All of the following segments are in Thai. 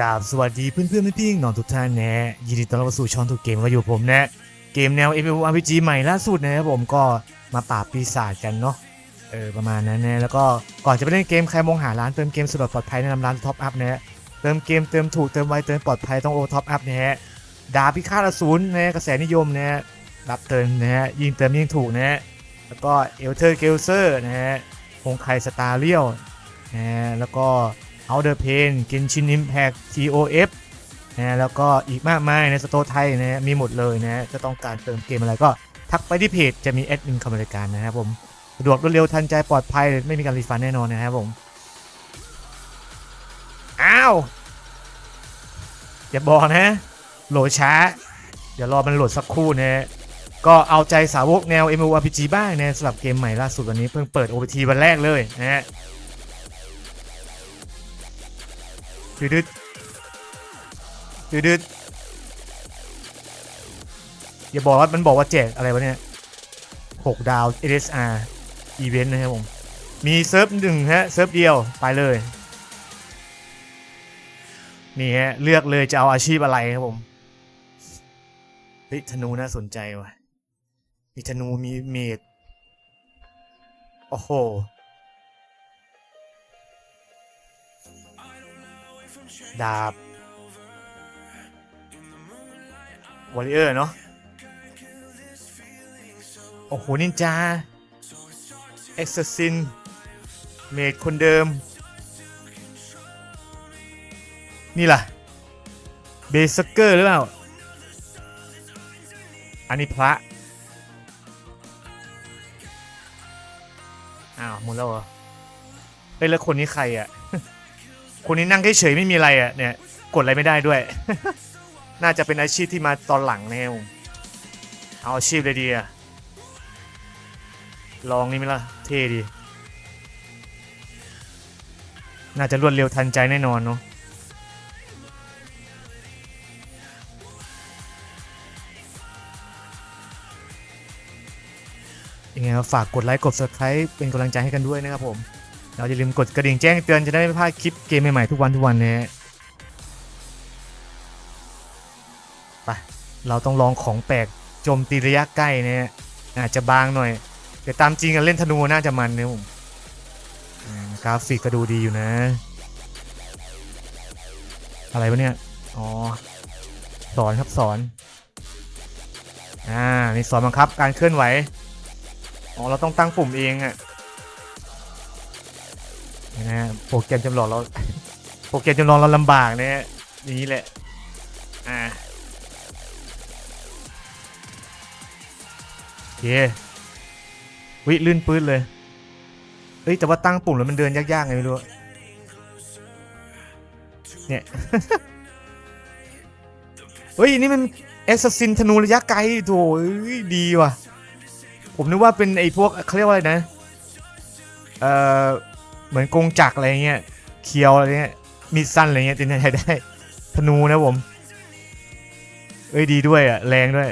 กราบสวัสดีเพื่อนเพื่อนๆพี่ๆน้องทุกท่านนะยินดีต้อนรับสู่ช่องทุกเกมก็อยู่ผมนะเกมแนว MMORPG ใหม่ล่าสุดนะครับผมก็มาปราบปีศาจกันเนาะเออประมาณนั้นนะแล้วก็ก่อนจะไปเล่นเกมใครมองหาร้านเติมเกมสะดวกปลอดภัยแนะนำร้านท็อปอัพนะฮะเติมเกมเติมถูกเติมไวเติมปลอดภัยต้องโอท็อปอัพนะฮะดาบพิฆาตอสูรนะกระแสนิยมนะฮะรับเติมนะฮะยิงเติมยิ่งถูกนะฮะแล้วก็เอลเทอร์เกลเซอร์นะฮะคงไคสตาร์เรียลนะฮะแล้วก็ Outer Pain Genshin Impact TOF นะแล้วก็อีกมากมายในสโตร์ไทยนะมีหมดเลยนะจะต้องการเติมเกมอะไรก็ทักไปที่เพจจะมีแอดมินคอมบริการนะครับผมสะดวกรวดเร็วทันใจปลอดภัยไม่มีการรีฟันแน่นอนนะครับผมอ้าวอย่าบอกนะโหลดช้า เดี๋ยวรอมันโหลดสักครู่นะก็เอาใจสาวกแนว MMORPG บ้างนะสำหรับเกมใหม่ล่าสุดวันนี้เพิ่งเปิด OPT วันแรกเลยนะฮะ ดืดดดืดดอย่าบอกว่ามันบอกว่าแจกอะไรวะเนี่ยหกดาว LSR อีเวนต์นะครับผม มีเซิร์ฟหนึ่งฮะ เซิร์ฟเดียวไปเลย นี่ฮะ เลือกเลยจะเอาอาชีพอะไรครับผมเฮ้ยธนูน่าสนใจว่ะมีธนูมีเมดโอ้โห ดาบวอริเออร์เนาะโอ้โห นินจา เอ็กซ์ซิน เมดคนเดิม นี่ล่ะ เบสเกอร์หรือเปล่า อันนี้พระ อ้าวหมดแล้วเหรอเฮ้ยแล้วคนนี้ใครอะ คนนี้นั่งเฉยๆไม่มีอะไรอะเนี่ยกดอะไรไม่ได้ด้วย น่าจะเป็นอาชีพที่มาตอนหลังแน่ผมเอาอาชีพเลยดีอะลองนี่ไหมล่ะเท่ดี น่าจะรวดเร็วทันใจแน่นอนเนาะยังไงก็ฝากกดไลค์กด subscribe เป็นกำลังใจให้กันด้วยนะครับผม เราอย่าลืมกดกระดิ่งแจ้งเตือนจะได้ไม่พลาดคลิปเกมใหม่ๆทุกวันทุกวันนะฮะไปเราต้องลองของแปลกโจมตีระยะใกล้นะฮะอาจจะบางหน่อยแต่ตามจริงกันเล่นธนูน่าจะมันนะผมกราฟิกก็ดูดีอยู่นะ อะไรวะเนี่ยอ๋อสอนครับสอนอ่านี่สอนบังคับการเคลื่อนไหวอ๋อเราต้องตั้งปุ่มเองอะ นะฮะโปรแกรมจำลองเรา โปรแกรมจำลองเราลำบากนะฮะอย่างนี้แหละอ่าโอเควิลื่นปื้นเลยเฮ้ยแต่ว่าตั้งปุ่มแล้วมันเดินยากๆไงไม่รู้เนี่ยเฮ้ยนี่มันแอสซัสซินธนูระยะไกลโถดีว่ะ ผมนึกว่าเป็นไอ้พวกเขาเรียกว่าอะไรนะ เอ่อ เหมือนกงจักรอะไรเงี้ยเคียวอะไรเงี้ยมีดสั้นอะไรเงี้ยจะใช้ได้ธนูนะผมเอ้ยดีด้วยอะแรงด้วย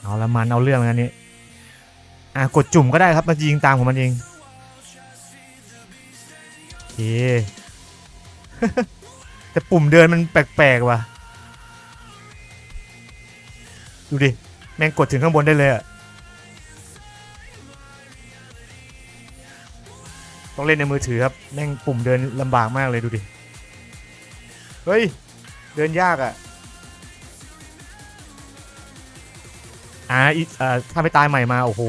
เอาละมันเอาเรื่องแล้วนี้อะกดจุ่มก็ได้ครับมันยิงตามของมันเองโอเคแต่ปุ่มเดินมันแปลกๆว่ะดูดิ แม่งกดถึงข้างบนได้เลยอะ ต้องเล่นในมือถือครับแม่งปุ่มเดินลำบากมากเลยดูดิ เฮ้ย เดินยากอะอ่าอีอ่าถ้าไปตายใหม่มาโอ้โห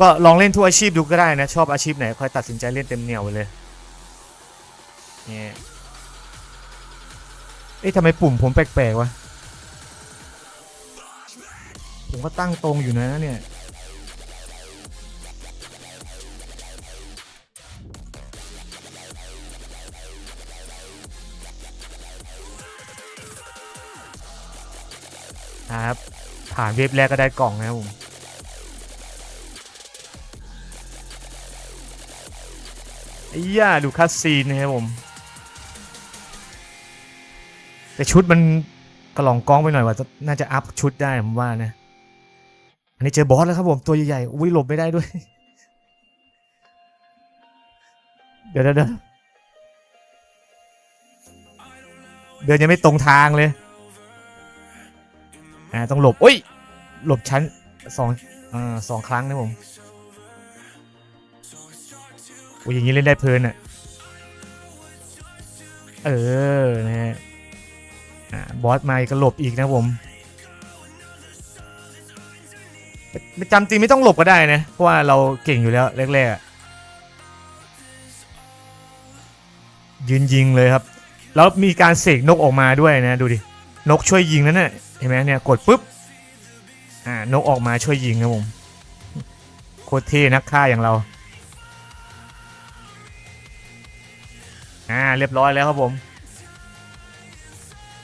ก็ลองเล่นทุกอาชีพดูก็ได้นะ ชอบอาชีพไหนค่อยตัดสินใจเล่นเต็มเหนียวไปเลยเนี่ยเอ๊ะทำไมปุ่มผมแปลกๆวะผมก็ตั้งตรงอยู่นะเนี่ย ครับ ผ่านเว็บแรกก็ได้กล่องนะครับผมไอ้ย่าดูคัสซีนนะครับผม แต่ชุดมันกระหล่องกล้องไปหน่อยว่า น่าจะอัพชุดได้ผมว่านะ อันนี้เจอบอสแล้วครับผม ตัวใหญ่ๆอุ้ยหลบไม่ได้ด้วย เดี๋ยวเดี๋ยวเดี๋ยวเดินยังไม่ตรงทางเลย อ่าต้องหลบอุ้ยหลบชั้นสองอ่าสองครั้งนะผมโอ้ยอย่างนี้เล่นได้เพลินอะเออนะฮะอ่าบอสมาอีกก็หลบอีกนะผมไม่จำจริงไม่ต้องหลบก็ได้นะ เพราะว่าเราเก่งอยู่แล้วแรกๆยืนยิงเลยครับ แล้วมีการเสกนกออกมาด้วยนะ ดูดิ นกช่วยยิงนั่นแน่ะ เห็นไหมเนี่ยกดปุ๊บอ่านกออกมาช่วยยิงนะผมโคตรเท่นักฆ่าอย่างเราอ่าเรียบร้อยแล้วครับผม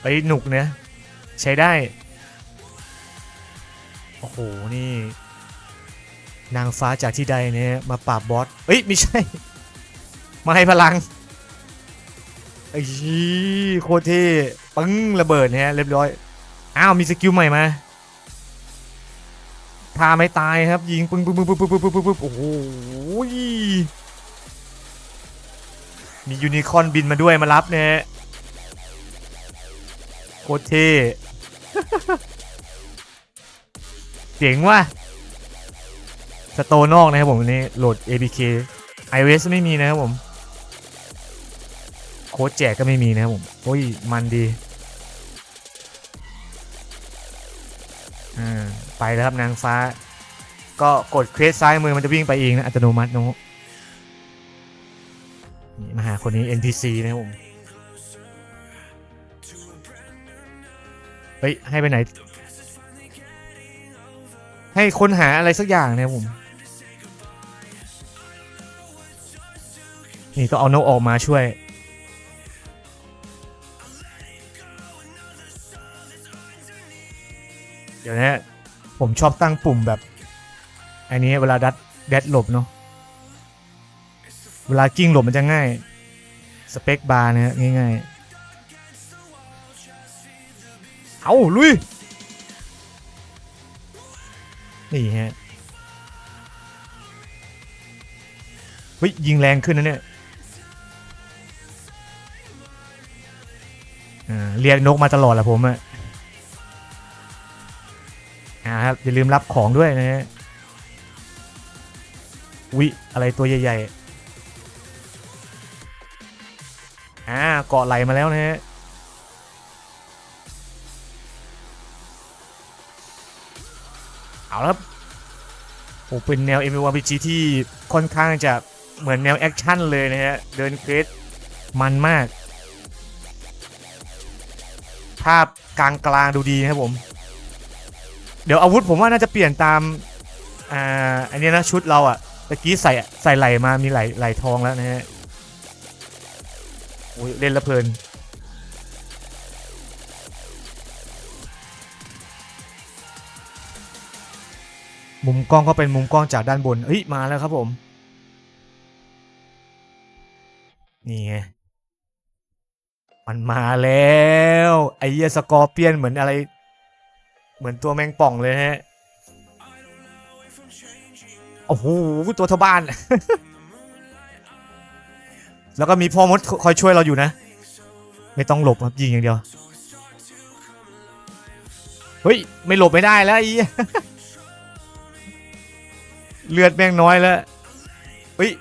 ไปหนุกเนี่ยใช้ได้ โอ้โห นี่ นางฟ้าจากที่ใดเนี่ยมาปราบบอสเอ้ย ไม่ใช่ มาให้พลังไอ้ชีโคตรเท่ปึ้งระเบิดเนี่ยเรียบร้อย อ้าวมีสกิลใหม่มาพาไม่ตายครับ ยิงปึ้งปึ้งปึ้งปึ้งปึ้งปึ้งปึ้งปึ้งโอ้โหมียูนิคอนบินมาด้วยมารับเนี่ยโคตรเท่เจ๋งว่ะสโตนอกนะครับผมอันนี้โหลด APK iOS ไม่มีนะครับผม โค้ดแจกก็ไม่มีนะครับผม โอ้ย มันดี ไปแล้วครับนางฟ้า ก็กดเคสซ้ายมือมันจะวิ่งไปเองนะอัตโนมัติเนอะนี่มาหาคนนี้ NPC นะครับผมเฮ้ยให้ไปไหน ให้ค้นหาอะไรสักอย่างนะผม นี่ก็เอานกออกมาช่วย เดี๋ยวนะ ผมชอบตั้งปุ่มแบบ อันนี้เวลาดัดแดดหลบเนาะเวลากิ้งหลบมันจะง่าย สเปคบาร์เนะฮะง่ายๆ เอาลุย นี่ฮะเฮ้ย ยิงแรงขึ้นนะเนี่ยเรียกนกมาตลอดแหละผมอะ ครับอย่าลืมรับของด้วยนะฮะวิอะไรตัวใหญ่ๆอ่าเกาะไหลมาแล้วนะฮะเอาละครับโอ้เป็นแนว MMORPG ที่ค่อนข้างจะเหมือนแนวแอคชั่นเลยนะฮะ เดินเควสมันมาก ภาพกลางกลางดูดีนะครับผม เดี๋ยวอาวุธผมว่าน่าจะเปลี่ยนตามอ่าอันนี้นะชุดเราอะตะกี้ใส่ใส่ไหลมามีไหลไหลทองแล้วนะฮะโอ้ยเล่นละเพลินมุมกล้องก็เป็นมุมกล้องจากด้านบนเฮ้ยมาแล้วครับผม นี่ไง มันมาแล้ว ไอ้เยสกอร์เปียนเหมือนอะไร มือนตัวแมงป่องเลยฮะ โอ้โห ตัวเทาบ้าน แล้วก็มีพ่อมดคอยช่วยเราอยู่นะ ไม่ต้องหลบครับยิงอย่างเดียว เฮ้ย ไม่หลบไม่ได้แล้วไอ้เหี้ยเลือดแม่งน้อยแล้วเฮ้ย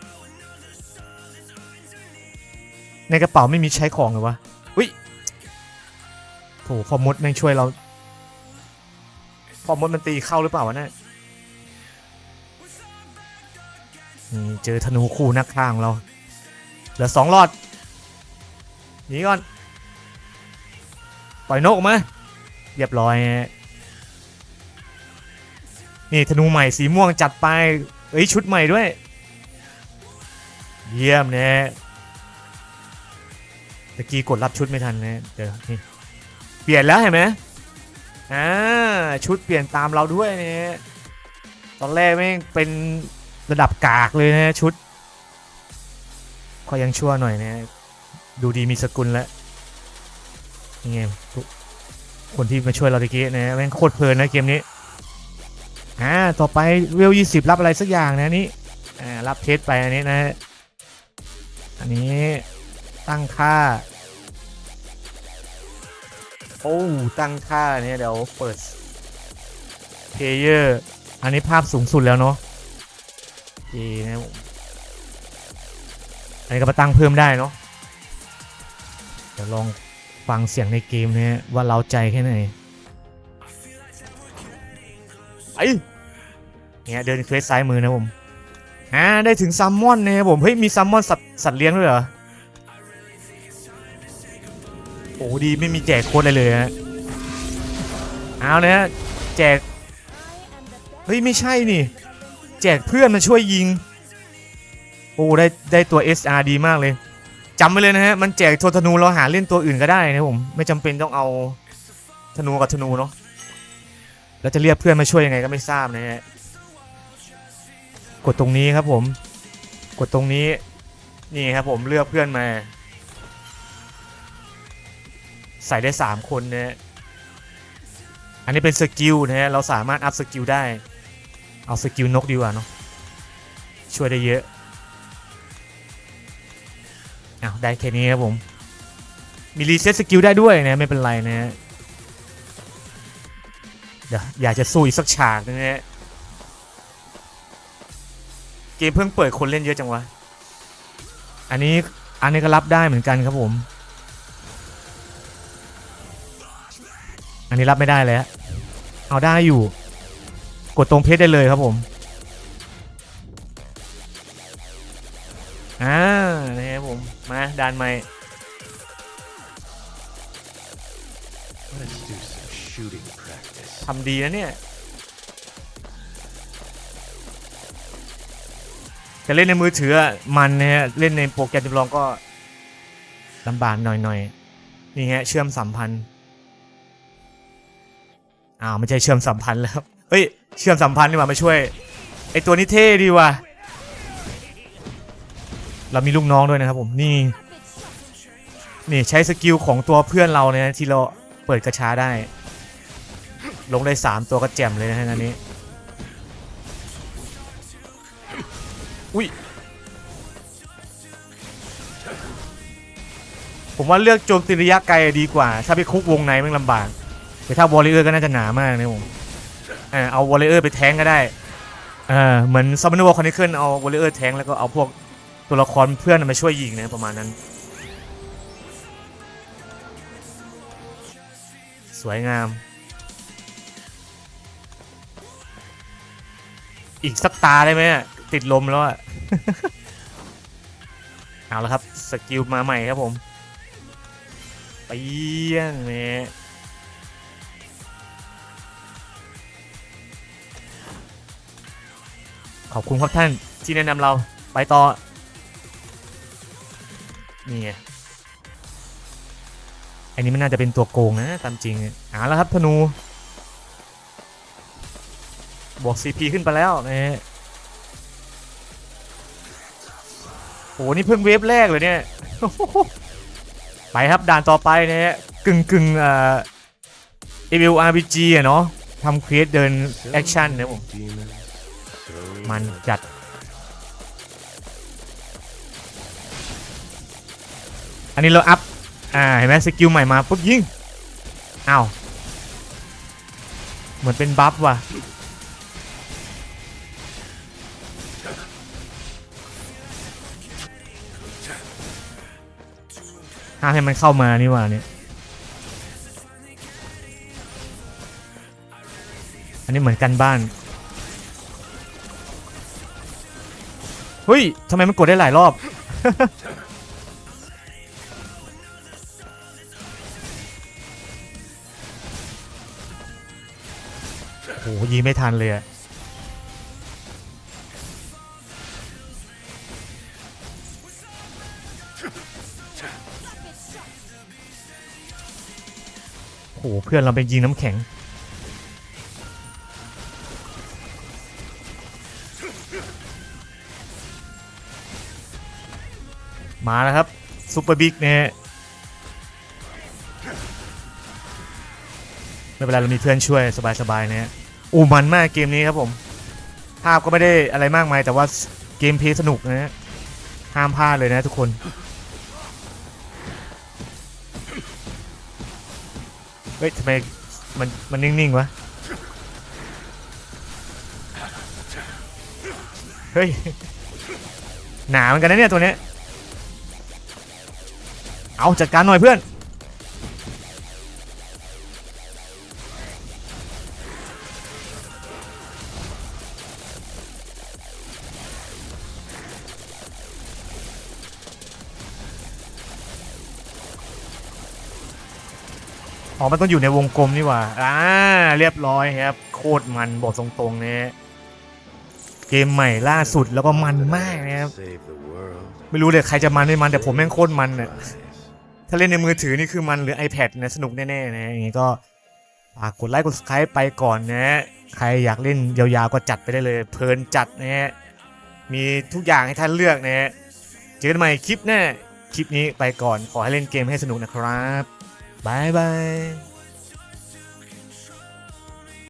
ในกระเป๋าไม่มีใช้ของเหรอวะเฮ้ยโถพอมดแม่งช่วยเรา พอมดมันตีเข้าหรือเปล่าวะเนี่ยนี่เจอธนูคู่นักฆ่างเรา เหลือสองหลอดหนีก่อน ปล่อยนกมาเรียบร้อย นี่ธนูใหม่สีม่วงจัดไป เอ้ยชุดใหม่ด้วย เยี่ยมนะตะกี้กดรับชุดไม่ทันนะเดี๋ยวนี่เปลี่ยนแล้วเห็นไหม อ่าชุดเปลี่ยนตามเราด้วยเนี่ยตอนแรกแม่งเป็นระดับกากเลยนะชุดก็ยังชั่วหน่อยนะดูดีมีสกุลแล้วนี่ไงคนที่มาช่วยเราตะกี้นะแม่งโคตรเพลินนะเกมนี้อ่าต่อไปเวลยี่สิบรับอะไรสักอย่างนะนี่อ่ารับเพชรไปอันนี้นะอันนี้ตั้งค่า โอ้ตั้งค่าเนี่ยเดี๋ยวเปิดเพลเยอร์อันนี้ภาพสูงสุดแล้วเนาะโอเคนะผมอันนี้ก็มาตั้งเพิ่มได้เนาะเดี๋ยวลองฟังเสียงในเกมเนี่ยว่าเราใจแค่ไหนไอเนี่ยเดินเควสซ้ายมือนะผมอ่าได้ถึงซัมมอนเนะครับผมเฮ้ยมีซัมมอนสัตว์สัตว์เลี้ยงด้วยเหรอ ดีไม่มีแจกโค้ดอะไรเลยฮะเอาเลยฮะแจกเฮ้ยไม่ใช่นี่ แจกเพื่อนมาช่วยยิง โอ้ได้ได้ตัว SR ดีมากเลยจำไว้เลยนะฮะมันแจกตัวธนูเราหาเล่นตัวอื่นก็ได้นะผมไม่จำเป็นต้องเอาธนูกับธนูเนาะแล้วจะเรียกเพื่อนมาช่วยยังไงก็ไม่ทราบนะฮะกดตรงนี้ครับผม กดตรงนี้นี่ครับผมเลือกเพื่อนมา ใส่ได้ 3 คนนะฮะอันนี้เป็นสกิลนะฮะเราสามารถอัพสกิลได้ เอาสกิลนกดีกว่าเนาะช่วยได้เยอะอาได้แค่นี้ครับผม มีรีเซ็ตสกิลได้ด้วยนะไม่เป็นไรนะฮะเดี๋ยวอยากจะสู้อีกสักฉากนึงนะฮะเกมเพิ่งเปิดคนเล่นเยอะจังวะ อันนี้อันนี้ก็รับได้เหมือนกันครับผม อันนี้รับไม่ได้เลยฮะเอาได้อยู่ กดตรงเพจได้เลยครับผม อ่านะครับผม มาด่านใหม่ Let's do some shooting practice. ทำดีนะเนี่ย จะเล่นในมือถืออะมันนะฮะ เล่นในโปรแกรมจำลองก็ลำบากหน่อยๆ นี่ฮะ เชื่อมสัมพันธ์ อ้าวไม่ใช่เชื่อมสัมพันธ์แล้วเฮ้ยเชื่อมสัมพันธ์ดีกว่ามาช่วยไอตัวนี้เท่ดีว่ะเรามีลูกน้องด้วยนะครับผมนี่นี่ใช้สกิลของตัวเพื่อนเราเนี่ยที่เราเปิดกระช้าได้ ลงได้ 3 ตัวก็แจ่มเลยนะฮะอันนี้ อุ้ยผมว่าเลือกโจมตีระยะไกลดีกว่า ถ้าไปคุกวงในมันลำบาก แต่ถ้าวอลเลเยอร์ก็น่าจะหนามากนะผมเออเอาวอลเลเยอร์ไปแทงก็ได้เออเหมือนซัมมอนวอลคอนเนคเคิลเอาวอลเลเยอร์แทงแล้วก็เอาพวกตัวละครเพื่อนมาช่วยยิงนะประมาณนั้น สวยงาม อีกสักตาได้ไหมติดลมแล้วอะเอาละครับ สกิลมาใหม่ครับผมเปี้ยงเนี่ย ขอบคุณครับท่านที่แนะนำเราไปต่อ นี่ไงอันนี้มันน่าจะเป็นตัวโกงนะตามจริงอะเอาละครับธนู บวก CP ขึ้นไปแล้วนะฮะโหนี่เพิ่งเวฟแรกเลยเนี่ย ไปครับด่านต่อไปนะฮะกึ่งกึ่งเอ่อ EVL RPG อะเนาะทำเควสเดินแอคชั่นนะผม มันจัด อันนี้เราอัพ อ่า เห็นไหมสกิลใหม่มาปุ๊บยิงอ้าวเหมือนเป็นบัฟว่ะ ห้ามให้มันเข้ามานี่ว่าเนี่ย อันนี้เหมือนกันบ้าน เฮ้ยทำไมมันกดได้หลายรอบ โอ้โหยิงไม่ทันเลยอะโอ้โหเพื่อนเราไปยิงน้ำแข็ง มาแล้วครับซูเปอร์บิ๊กเนี่ยไม่เป็นไรเรามีเพื่อนช่วยสบายๆนะฮะอู้มันมากเกมนี้ครับผม ภาพก็ไม่ได้อะไรมากมายแต่ว่าเกมเพลย์สนุกนะฮะห้ามพลาดเลยนะทุกคนเฮ้ยทำไมมันมันนิ่งๆวะเฮ้ยหนาเหมือนกันนะเนี่ยตัวเนี้ย เอาจัดการหน่อยเพื่อน อ๋อ มันต้องอยู่ในวงกลมนี่ว่า อ่า เรียบร้อยครับ โคตรมันบอกตรงๆเนี่ยเกมใหม่ล่าสุดแล้วก็มันมากนะครับ ไม่รู้เลยใครจะมันไม่มันแต่ผมแม่งโคตรมันอะ Rise. ถ้าเล่นในมือถือนี่คือมันหรือ iPad นะสนุกแน่ๆนะอย่างงี้ก็ฝากกดไลค์กด subscribe ไปก่อนนะใครอยากเล่นยาวๆก็จัดไปได้เลย เพลินจัดนะฮะมีทุกอย่างให้ท่านเลือกนะฮะเจอกันใหม่คลิปหน้าคลิปนี้ไปก่อนขอให้เล่นเกมให้สนุกนะครับบายบาย